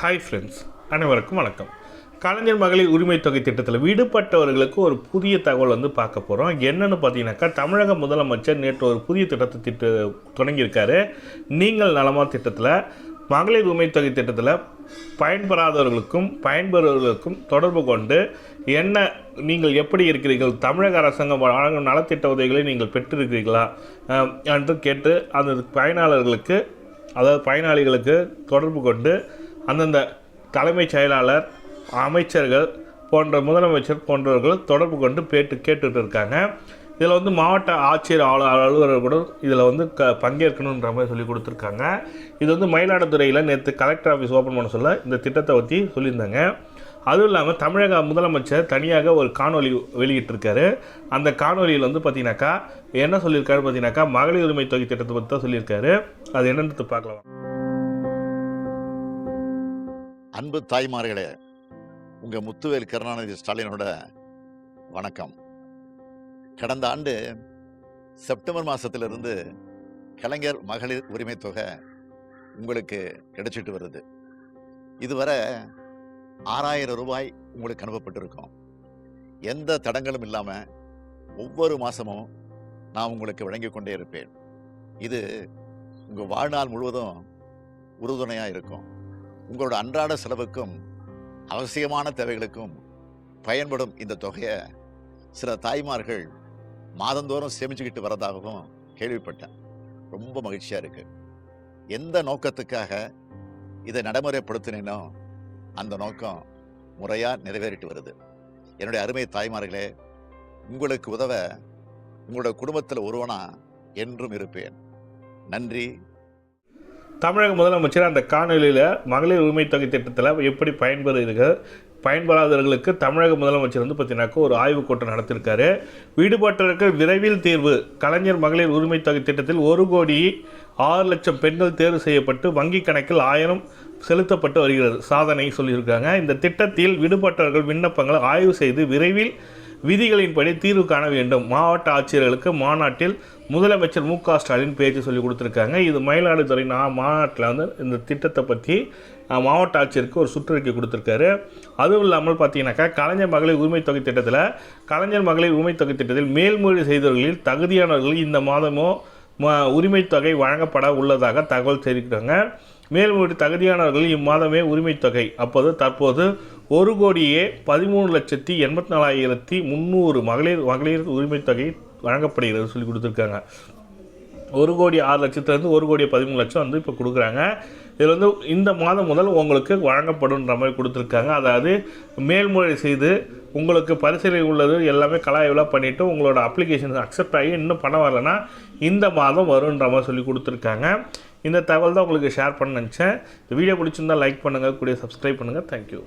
Hi friends அனைவருக்கும் வணக்கம். கலைஞர் மகளிர் உரிமை தொகை திட்டத்தில் விடுபட்டவர்களுக்கு ஒரு புதிய தகவல் வந்து பார்க்க போகிறோம் என்னென்னு பார்த்தீங்கன்னாக்கா தமிழக முதலமைச்சர் நேற்று ஒரு புதிய திட்டத்தை திட்ட தொடங்கியிருக்காரு. நீங்கள் நலமா திட்டத்தில் மகளிர் உரிமை தொகை திட்டத்தில் பயன்பெறாதவர்களுக்கும் பயன்பெறுவர்களுக்கும் தொடர்பு கொண்டு என்ன நீங்கள் எப்படி இருக்கிறீர்கள் தமிழக அரசாங்கம் வழங்கும் நலத்திட்ட உதவிகளை நீங்கள் பெற்றிருக்கிறீர்களா என்று கேட்டு அந்த பயனாளர்களுக்கு அதாவது பயனாளிகளுக்கு தொடர்பு கொண்டு அந்தந்த தலைமைச் செயலாளர் அமைச்சர்கள் போன்ற முதலமைச்சர் போன்றவர்கள் தொடர்பு கொண்டு பேட்டு கேட்டுட்டு இருக்காங்க இதில் வந்து மாவட்ட ஆட்சியர் அலு அலுவலர் கூட இதில் வந்து க பங்கேற்கணுன்ற மாதிரி சொல்லி கொடுத்துருக்காங்க. இது வந்து மயிலாடுதுறையில் நேற்று கலெக்டர் ஆஃபீஸ் ஓப்பன் பண்ண சொல்ல இந்த திட்டத்தை பற்றி சொல்லியிருந்தாங்க. அதுவும் இல்லாமல் தமிழக முதலமைச்சர் தனியாக ஒரு காணொளி வெளியிட்டிருக்காரு. அந்த காணொளியில் வந்து பார்த்தீங்கன்னாக்கா என்ன சொல்லியிருக்காரு பார்த்தீங்கன்னாக்கா மகளிர் உரிமை தொகை திட்டத்தை பற்றி தான் சொல்லியிருக்காரு. அது என்னென்னு பார்க்கலாம். அன்பு தாய்மார்களே உங்க முத்துவேல் கருணாநிதி ஸ்டாலினோட வணக்கம். கடந்த ஆண்டு செப்டம்பர் மாசத்திலிருந்து கலைஞர் மகளிர் உரிமை தொகை உங்களுக்கு கிடைச்சிட்டு வருது. இதுவரை ஆறாயிரம் ரூபாய் உங்களுக்கு அனுப்பப்பட்டிருக்கோம். எந்த தடங்களும் இல்லாமல் ஒவ்வொரு மாதமும் நான் உங்களுக்கு வழங்கி கொண்டே இருப்பேன். இது உங்கள் வாழ்நாள் முழுவதும் உறுதுணையாக இருக்கும். உங்களோட அன்றாட செலவுக்கும் அவசியமான தேவைகளுக்கும் பயன்படும் இந்த தொகையை சில தாய்மார்கள் மாதந்தோறும் சேமிச்சுக்கிட்டு வரதாகவும் கேள்விப்பட்டேன். ரொம்ப மகிழ்ச்சியாக இருக்கு. எந்த நோக்கத்துக்காக இதை நடைமுறைப்படுத்தினோ அந்த நோக்கம் முறையாக நிறைவேறிட்டு வருது. என்னுடைய அருமை தாய்மார்களே உங்களுக்கு உதவ உங்களோட குடும்பத்தில் ஒருவனா என்றும் இருப்பேன். நன்றி தமிழக முதலமைச்சர் அந்த காணொலியில் மகளிர் உரிமை தொகை திட்டத்தில் எப்படி பயன்பெறுகிறீர்கள் பயன்பெறாதவர்களுக்கு தமிழக முதலமைச்சர் வந்து பார்த்தீங்கன்னாக்கா ஒரு ஆய்வுக் கூட்டம் நடத்திருக்காரு. வீடுபட்டவருக்கு விரைவில் தீர்வு. கலைஞர் மகளிர் உரிமை தொகை திட்டத்தில் ஒரு கோடி ஆறு லட்சம் பெண்கள் தேர்வு செய்யப்பட்டு வங்கி கணக்கில் ஆயிரம் செலுத்தப்பட்டு வருகிறது. சாதனை சொல்லியிருக்காங்க. இந்த திட்டத்தில் விடுபட்டவர்கள் விண்ணப்பங்களை ஆய்வு செய்து விரைவில் விதிகளின்படி தீர்வு காண வேண்டும். மாவட்ட ஆட்சியர்களுக்கு மாநாட்டில் முதலமைச்சர் மு க ஸ்டாலின் பேச்சு சொல்லி கொடுத்துருக்காங்க. இது மயிலாடுதுறை நான் மாநாட்டில் வந்து இந்த திட்டத்தை பற்றி மாவட்ட ஆட்சியருக்கு ஒரு சுற்றறிக்கை கொடுத்துருக்காரு. அதுவும் இல்லாமல் பார்த்தீங்கன்னாக்கா கலைஞர் மகளிர் உரிமை தொகை திட்டத்தில் கலைஞர் மகளிர் உரிமை தொகை திட்டத்தில் மேல்முறை செய்தவர்களில் தகுதியானவர்கள் இந்த மாதமோ ம- உரிமை தொகை வழங்கப்பட உள்ளதாக தகவல் தெரிவிக்கிறாங்க. மேல்முறை தகுதியானவர்கள் இம்மாதமே உரிமை தொகை. அப்போது தற்போது ஒரு கோடியே பதிமூணு லட்சத்தி எண்பத்தி நாலாயிரத்தி முந்நூறு மகளிர் மகளிர் உரிமை தொகை வழங்கப்படுகிறது சொல்லி கொடுத்துருக்காங்க. ஒரு கோடி ஆறு லட்சத்துலேருந்து ஒரு கோடி பதிமூணு லட்சம் வந்து இப்போ கொடுக்குறாங்க. இதில் வந்து இந்த மாதம் முதல் உங்களுக்கு வழங்கப்படுன்ற மாதிரி கொடுத்துருக்காங்க. அதாவது மேல்முறை செய்து உங்களுக்கு பரிசீலனை உள்ளது எல்லாமே கலாய்வெல்லாம் பண்ணிவிட்டு உங்களோட அப்ளிகேஷன் அக்செப்ட் ஆகி இன்னும் பணம் வரலைன்னா இந்த மாதம் வருன்ற மாதிரி சொல்லி கொடுத்துருக்காங்க. இந்த தகவல் தான் உங்களுக்கு ஷேர் பண்ண நினச்சேன். இந்த வீடியோ பிடிச்சிருந்தா லைக் பண்ணுங்கள் கூடிய சப்ஸ்கிரைப் பண்ணுங்கள் தேங்க்யூ